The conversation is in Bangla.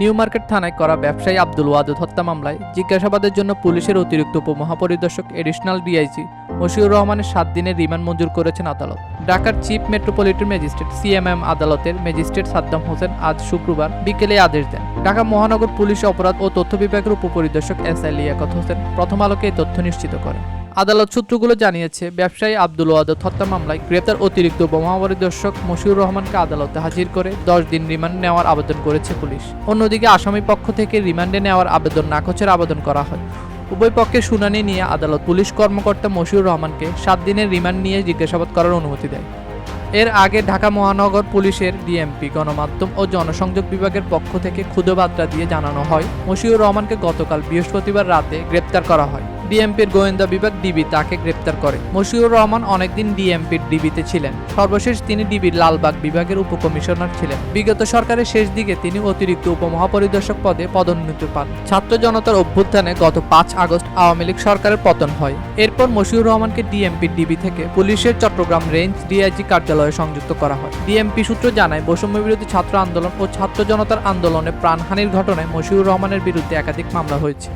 নিউ মার্কেট থানায় করা ব্যবসায়ী আব্দুল ওয়াদুদ হত্যা মামলায় জিজ্ঞাসাবাদের জন্য পুলিশের অতিরিক্ত উপমহাপরিদর্শক এডিশনাল ডিআইজি মশিউর রহমানের সাত দিনের রিমান্ড মঞ্জুর করেছেন আদালত। ঢাকার চিফ মেট্রোপলিটন ম্যাজিস্ট্রেট সিএমএম আদালতের ম্যাজিস্ট্রেট সাদ্দাম হোসেন আজ শুক্রবার বিকেলে আদেশ দেন। ঢাকা মহানগর পুলিশ অপরাধ ও তথ্য বিভাগের উপপরিদর্শক এস আই লিয়াকত হোসেন প্রথম আলোকে এই তথ্য নিশ্চিত করেন। আদালত সূত্রগুলো জানিয়েছে, ব্যবসায়ী আব্দুল ওয়াদত হত্যা মামলায় গ্রেপ্তার অতিরিক্ত উপমহাপরিদর্শক মশিউর রহমানকে আদালতে হাজির করে দশ দিন রিমান্ড নেওয়ার আবেদন করেছে পুলিশ। অন্যদিকে আসামি পক্ষ থেকে রিমান্ডে নেওয়ার আবেদন, নাকচের আবেদন করা হয়। উভয় পক্ষের শুনানি নিয়ে আদালত পুলিশ কর্মকর্তা মশিউর রহমানকে সাত দিনের রিমান্ড নিয়ে জিজ্ঞাসাবাদ করার অনুমতি দেয়। এর আগে ঢাকা মহানগর পুলিশের ডিএমপি, গণমাধ্যম ও জনসংযোগ বিভাগের পক্ষ থেকে ক্ষুদে বার্তা দিয়ে জানানো হয়, মশিউর রহমানকে গতকাল বৃহস্পতিবার রাতে গ্রেপ্তার করা হয়। ডিএমপির গোয়েন্দা বিভাগ ডিবি তাকে গ্রেপ্তার করে। মশিউর রহমান অনেকদিন ডিএমপির ডিবিতে ছিলেন। সর্বশেষ তিনি ডিবির লালবাগ বিভাগের উপকমিশনার ছিলেন। বিগত সরকারের শেষ দিকে তিনি অতিরিক্ত উপমহাপরিদর্শক পদে পদোন্নতি পান। ছাত্র জনতার অভ্যুত্থানে গত পাঁচ আগস্ট আওয়ামী লীগ সরকারের পতন হয়। এরপর মশিউর রহমানকে ডিএমপির ডিবি থেকে পুলিশের চট্টগ্রাম রেঞ্জ ডিআইজি কার্যালয়ে সংযুক্ত করা হয়। ডিএমপি সূত্র জানায় বৈষম্য বিরোধী ছাত্র আন্দোলন ও ছাত্র জনতার আন্দোলনে প্রাণহানির ঘটনায় মশিউর রহমানের বিরুদ্ধে একাধিক মামলা হয়েছে।